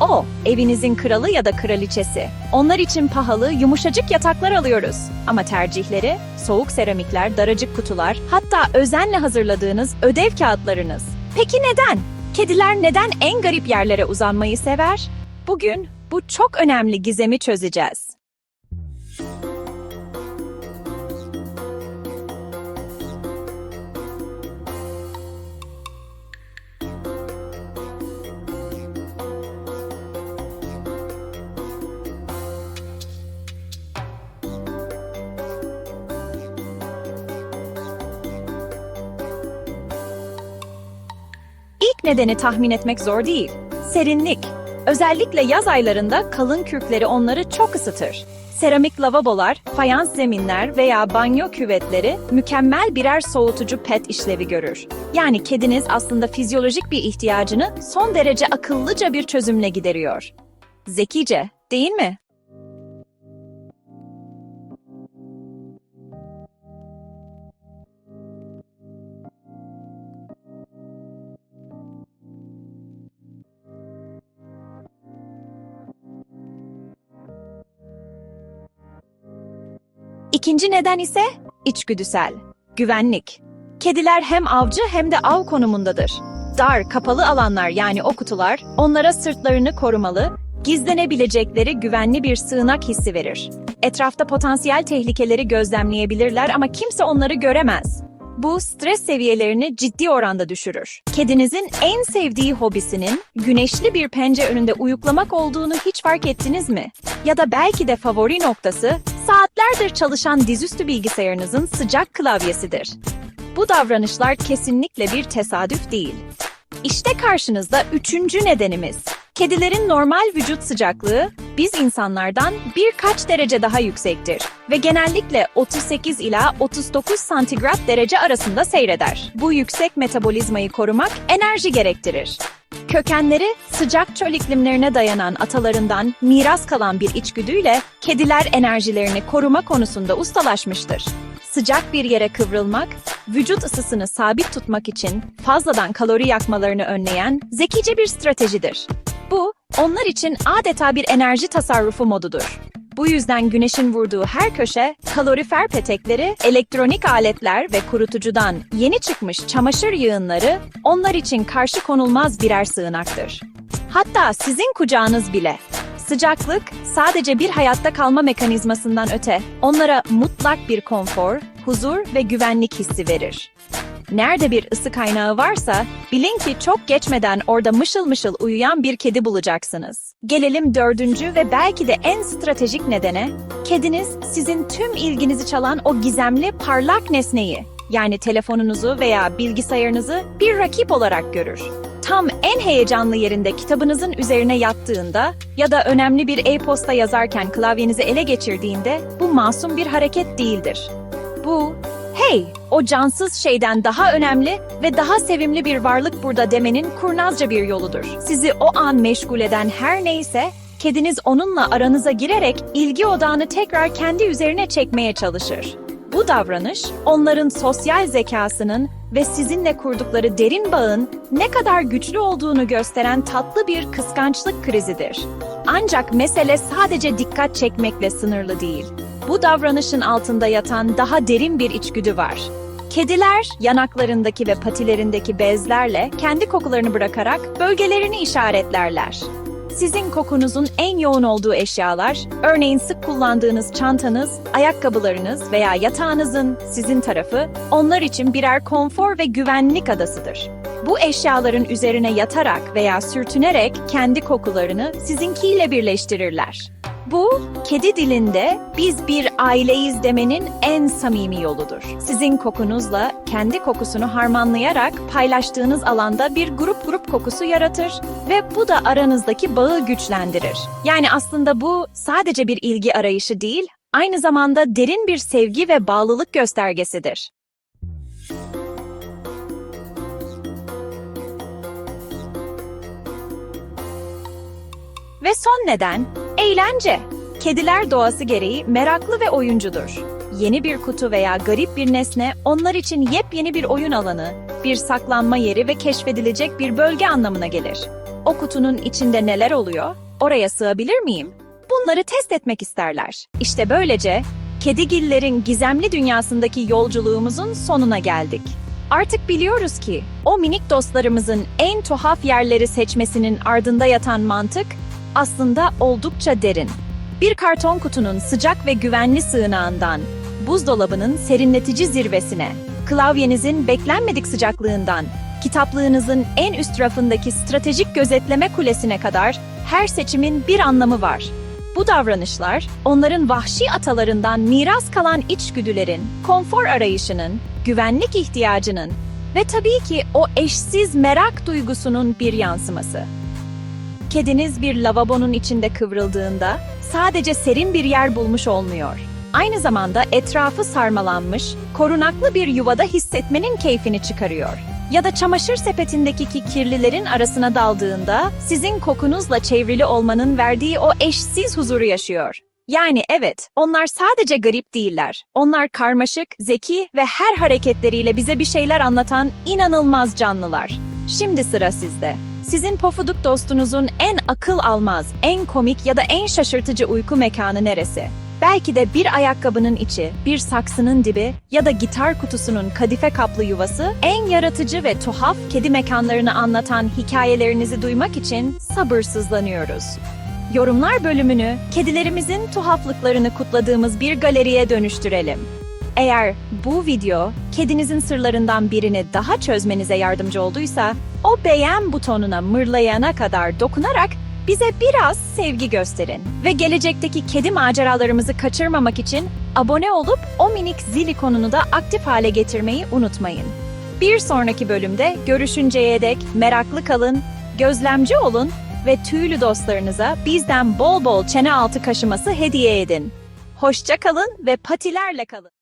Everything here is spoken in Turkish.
o, evinizin kralı ya da kraliçesi. Onlar için pahalı, yumuşacık yataklar alıyoruz. Ama tercihleri soğuk seramikler, daracık kutular, hatta özenle hazırladığınız ödev kağıtlarınız. Peki neden? Kediler neden en garip yerlere uzanmayı sever? Bugün bu çok önemli gizemi çözeceğiz. Nedeni tahmin etmek zor değil. Serinlik. Özellikle yaz aylarında kalın kürkleri onları çok ısıtır. Seramik lavabolar, fayans zeminler veya banyo küvetleri mükemmel birer soğutucu pet işlevi görür. Yani kediniz aslında fizyolojik bir ihtiyacını son derece akıllıca bir çözümle gideriyor. Zekice, değil mi? İkinci neden ise içgüdüsel, güvenlik. Kediler hem avcı hem de av konumundadır. Dar, kapalı alanlar yani o kutular onlara sırtlarını korumalı, gizlenebilecekleri güvenli bir sığınak hissi verir. Etrafta potansiyel tehlikeleri gözlemleyebilirler ama kimse onları göremez. Bu stres seviyelerini ciddi oranda düşürür. Kedinizin en sevdiği hobisinin güneşli bir pence önünde uyuklamak olduğunu hiç fark ettiniz mi? Ya da belki de favori noktası saatlerdir çalışan dizüstü bilgisayarınızın sıcak klavyesidir. Bu davranışlar kesinlikle bir tesadüf değil. İşte karşınızda üçüncü nedenimiz. Kedilerin normal vücut sıcaklığı biz insanlardan birkaç derece daha yüksektir ve genellikle 38 ila 39 santigrat derece arasında seyreder. Bu yüksek metabolizmayı korumak enerji gerektirir. Kökenleri sıcak çöl iklimlerine dayanan atalarından miras kalan bir içgüdüyle kediler enerjilerini koruma konusunda ustalaşmıştır. Sıcak bir yere kıvrılmak, vücut ısısını sabit tutmak için fazladan kalori yakmalarını önleyen zekice bir stratejidir. Bu, onlar için adeta bir enerji tasarrufu modudur. Bu yüzden güneşin vurduğu her köşe, kalorifer petekleri, elektronik aletler ve kurutucudan yeni çıkmış çamaşır yığınları onlar için karşı konulmaz birer sığınaktır. Hatta sizin kucağınız bile. Sıcaklık sadece bir hayatta kalma mekanizmasından öte onlara mutlak bir konfor, huzur ve güvenlik hissi verir. Nerede bir ısı kaynağı varsa bilin ki çok geçmeden orada mışıl mışıl uyuyan bir kedi bulacaksınız. Gelelim dördüncü ve belki de en stratejik nedene. Kediniz sizin tüm ilginizi çalan o gizemli parlak nesneyi yani telefonunuzu veya bilgisayarınızı bir rakip olarak görür. Tam en heyecanlı yerinde kitabınızın üzerine yattığında ya da önemli bir e-posta yazarken klavyenizi ele geçirdiğinde bu masum bir hareket değildir. Bu, hey, o cansız şeyden daha önemli ve daha sevimli bir varlık burada demenin kurnazca bir yoludur. Sizi o an meşgul eden her neyse, kediniz onunla aranıza girerek ilgi odağını tekrar kendi üzerine çekmeye çalışır. Bu davranış, onların sosyal zekasının ve sizinle kurdukları derin bağın ne kadar güçlü olduğunu gösteren tatlı bir kıskançlık krizidir. Ancak mesele sadece dikkat çekmekle sınırlı değil. Bu davranışın altında yatan daha derin bir içgüdü var. Kediler yanaklarındaki ve patilerindeki bezlerle kendi kokularını bırakarak bölgelerini işaretlerler. Sizin kokunuzun en yoğun olduğu eşyalar, örneğin sık kullandığınız çantanız, ayakkabılarınız veya yatağınızın sizin tarafı, onlar için birer konfor ve güvenlik adasıdır. Bu eşyaların üzerine yatarak veya sürtünerek kendi kokularını sizinkiyle birleştirirler. Bu, kedi dilinde biz bir aileyiz demenin en samimi yoludur. Sizin kokunuzla kendi kokusunu harmanlayarak paylaştığınız alanda bir grup grup kokusu yaratır ve bu da aranızdaki bağı güçlendirir. Yani aslında bu sadece bir ilgi arayışı değil, aynı zamanda derin bir sevgi ve bağlılık göstergesidir. Ve son neden, eğlence. Kediler doğası gereği meraklı ve oyuncudur. Yeni bir kutu veya garip bir nesne onlar için yepyeni bir oyun alanı, bir saklanma yeri ve keşfedilecek bir bölge anlamına gelir. o kutunun içinde neler oluyor? Oraya sığabilir miyim? Bunları test etmek isterler. İşte böylece kedigillerin gizemli dünyasındaki yolculuğumuzun sonuna geldik. Artık biliyoruz ki o minik dostlarımızın en tuhaf yerleri seçmesinin ardında yatan mantık aslında oldukça derin. Bir karton kutunun sıcak ve güvenli sığınağından, buzdolabının serinletici zirvesine, klavyenizin beklenmedik sıcaklığından, kitaplığınızın en üst rafındaki stratejik gözetleme kulesine kadar her seçimin bir anlamı var. Bu davranışlar, onların vahşi atalarından miras kalan içgüdülerin, konfor arayışının, güvenlik ihtiyacının ve tabii ki o eşsiz merak duygusunun bir yansıması. Kediniz bir lavabonun içinde kıvrıldığında sadece serin bir yer bulmuş olmuyor. Aynı zamanda etrafı sarmalanmış, korunaklı bir yuvada hissetmenin keyfini çıkarıyor. Ya da çamaşır sepetindeki ki kirlilerin arasına daldığında sizin kokunuzla çevrili olmanın verdiği o eşsiz huzuru yaşıyor. Yani evet, onlar sadece garip değiller. Onlar karmaşık, zeki ve her hareketleriyle bize bir şeyler anlatan inanılmaz canlılar. Şimdi sıra sizde. Sizin pofuduk dostunuzun en akıl almaz, en komik ya da en şaşırtıcı uyku mekanı neresi? Belki de bir ayakkabının içi, bir saksının dibi ya da gitar kutusunun kadife kaplı yuvası en yaratıcı ve tuhaf kedi mekanlarını anlatan hikayelerinizi duymak için sabırsızlanıyoruz. Yorumlar bölümünü kedilerimizin tuhaflıklarını kutladığımız bir galeriye dönüştürelim. Eğer bu video kedinizin sırlarından birini daha çözmenize yardımcı olduysa, o beğen butonuna mırlayana kadar dokunarak bize biraz sevgi gösterin. Ve gelecekteki kedi maceralarımızı kaçırmamak için abone olup o minik zil ikonunu da aktif hale getirmeyi unutmayın. Bir sonraki bölümde görüşünceye dek meraklı kalın, gözlemci olun ve tüylü dostlarınıza bizden bol bol çene altı kaşıması hediye edin. Hoşça kalın ve patilerle kalın.